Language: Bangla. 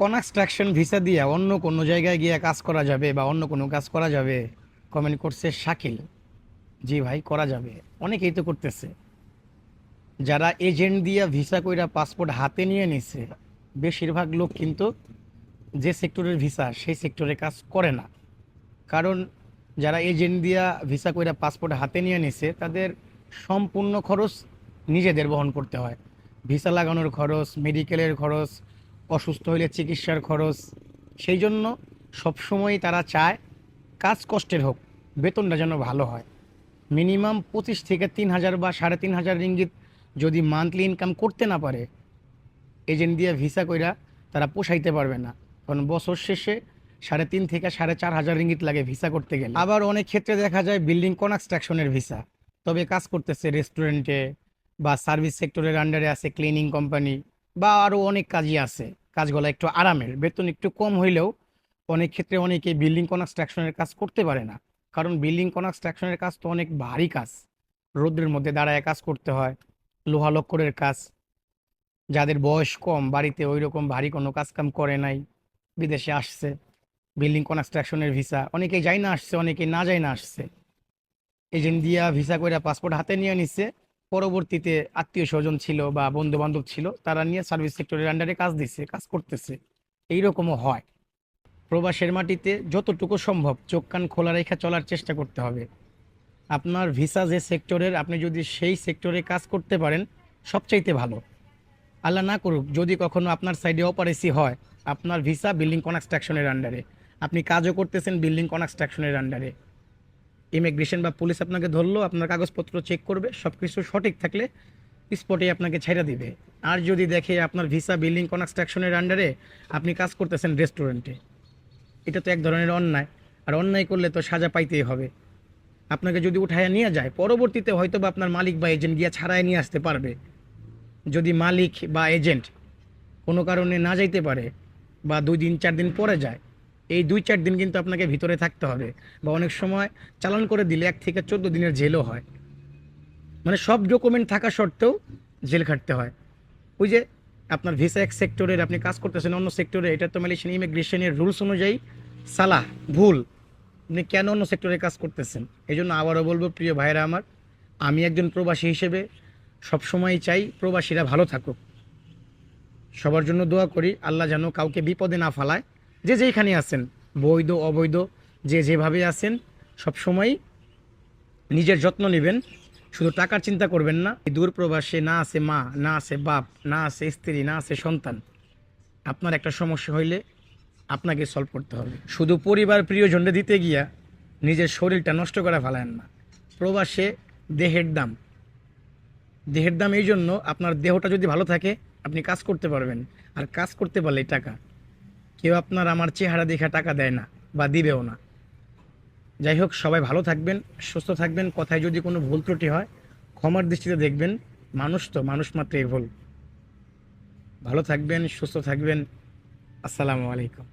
কনস্ট্রাকশন ভিসা দিয়ে অন্য কোনো জায়গায় গিয়ে কাজ করা যাবে বা অন্য কোনো কাজ করা যাবে? কমেন্ট করছে শাকিল। জি ভাই, করা যাবে। অনেকেই তো করতেছে। যারা এজেন্ট দিয়ে ভিসা কইরা পাসপোর্ট হাতে নিয়ে নিছে, বেশিরভাগ লোক কিন্তু যে সেক্টরের ভিসা, সেই সেক্টরে কাজ করে না। কারণ যারা এজেন্ট দিয়া ভিসা কইরা পাসপোর্ট হাতে নিয়ে নিছে, তাদের সম্পূর্ণ খরচ নিজেদের বহন করতে হয়। ভিসা লাগানোর খরচ মেডিকেলের খরচ অসুস্থ হলে চিকিৎসার খরচ। সেই জন্য সবসময় তারা চায় কাজ কষ্টের হোক, বেতনটা যেন ভালো হয়। মিনিমাম পঁচিশ থেকে তিন হাজার বা সাড়ে তিন হাজার রিঙ্গিত যদি মান্থলি ইনকাম করতে না পারে, এজেন্ট দিয়ে ভিসা কইরা তারা পোষাইতে পারবে না। কারণ বছর শেষে সাড়ে তিন থেকে সাড়ে চার হাজার রিঙ্গিত লাগে ভিসা করতে গেলে। আবার অনেক ক্ষেত্রে দেখা যায় বিল্ডিং কনস্ট্রাকশনের ভিসা। তবে কাজ করতেছে রেস্টুরেন্টে বা সার্ভিস সেক্টরের আন্ডারে আছে ক্লিনিং কোম্পানি বা আরও অনেক কাজই আছে। কাজগুলো একটু আরামের, বেতন একটু কম হইলেও অনেক ক্ষেত্রে অনেকে বিল্ডিং কনস্ট্রাকশনের কাজ করতে পারে না। কারণ বিল্ডিং কনস্ট্রাকশনের কাজ তো অনেক ভারী কাজ। রোদ্রের মধ্যে দাঁড়ায় কাজ করতে হয়, লোহা লক্করের কাজ। যাদের বয়স কম, বাড়িতে ওই রকম ভারী কোনো কাজ কাম করে নাই, বিদেশে আসছে বিল্ডিং কনস্ট্রাকশনের ভিসা অনেকেই যাই না আসছে, অনেকেই না যাই না আসছে। এজেন্ট দিয়া ভিসা করে পাসপোর্ট হাতে নিয়ে নিচ্ছে পরবর্তীতে আত্মীয় স্বজন ছিল বা বন্ধু বান্ধব ছিল, তারা নিয়ে সার্ভিস সেক্টরের আন্ডারে কাজ দিচ্ছে কাজ করতেছে। এইরকমও হয়। প্রবাসের মাটিতে যতটুকু সম্ভব চোখ কান খোলা রেখা চলার চেষ্টা করতে হবে। আপনার ভিসা যে সেক্টরের আপনি যদি সেই সেক্টরে কাজ করতে পারেন, সবচাইতে ভালো। আল্লাহ না করুক, যদি কখনো আপনার সাইডে অপারেসি হয়, আপনার ভিসা বিল্ডিং কনস্ট্রাকশনের আন্ডারে আপনি কাজও করতেছেন বিল্ডিং কনস্ট্রাকশনের আন্ডারে ইমিগ্রেশন বা পুলিশ আপনাকে ধরলো, আপনার কাগজপত্র চেক করবে সব কিছু সঠিক থাকলে স্পটে আপনাকে ছেড়ে দিবে। আর যদি দেখে আপনার ভিসা বিল্ডিং কনস্ট্রাকশনের আন্ডারে আপনি কাজ করতেছেন রেস্টুরেন্টে এটা তো এক ধরনের অন্যায়। আর অন্যায় করলে তো সাজা পাইতেই হবে। আপনাকে যদি উঠায় নিয়ে যায়, পরবর্তীতে হয়তো বা আপনার মালিক বা এজেন্ট গিয়া ছাড়াই নিয়ে আসতে পারবে। যদি মালিক বা এজেন্ট কোনো কারণে না যাইতে পারে বা দুই দিন, চার দিন পরে যায় এই দুই চার দিন কিন্তু আপনাকে ভিতরে থাকতে হবে বা অনেক সময় চালান করে দিলে এক থেকে চোদ্দ দিনের জেলও হয়। মানে সব ডকুমেন্ট থাকা সত্ত্বেও জেল খাটতে হয়। ওই যে আপনার ভিসা এক সেক্টরের আপনি কাজ করতেছেন, অন্য সেক্টরে এটা তো মালয়েশিয়ান ইমিগ্রেশনের রুলস অনুযায়ী সালাহ, ভুল। আপনি কেন অন্য সেক্টরে কাজ করতেছেন? এই জন্য আবারও বলব, প্রিয় ভাইরা আমার, আমি একজন প্রবাসী হিসেবে সবসময় চাই প্রবাসীরা ভালো থাকুক। সবার জন্য দোয়া করি, আল্লাহ যেন কাউকে বিপদে না ফালায়। যে যেইখানে আছেন, বৈধ, অবৈধ, যে যেভাবে আছেন সবসময় নিজের যত্ন নেবেন। শুধু টাকার চিন্তা করবেন না দূর প্রবাসে না আছে মা, না আছে বাপ, না আছে স্ত্রী, না আছে সন্তান, আপনার একটা সমস্যা হইলে আপনাকে সলভ করতে হবে। শুধু পরিবার প্রিয়জনকে দিতে গিয়া নিজের শরীরটা নষ্ট করে ফেলায়েন না। প্রবাসে দেহের দাম। দেহের দাম এই জন্য আপনার দেহটা যদি ভালো থাকে, আপনি কাজ করতে পারবেন। আর কাজ করতে পারলে টাকা। কেউ আপনার আমার চেহারা দেখা টাকা দেয় না বা দিবেও না। যাই হোক, সবাই ভালো থাকবেন, সুস্থ থাকবেন। কথায় যদি কোনো ভুল ত্রুটি হয়, ক্ষমার দৃষ্টিতে দেখবেন। মানুষ তো, মানুষ মাত্রই ভুল। ভালো থাকবেন, সুস্থ থাকবেন। আসসালামু আলাইকুম।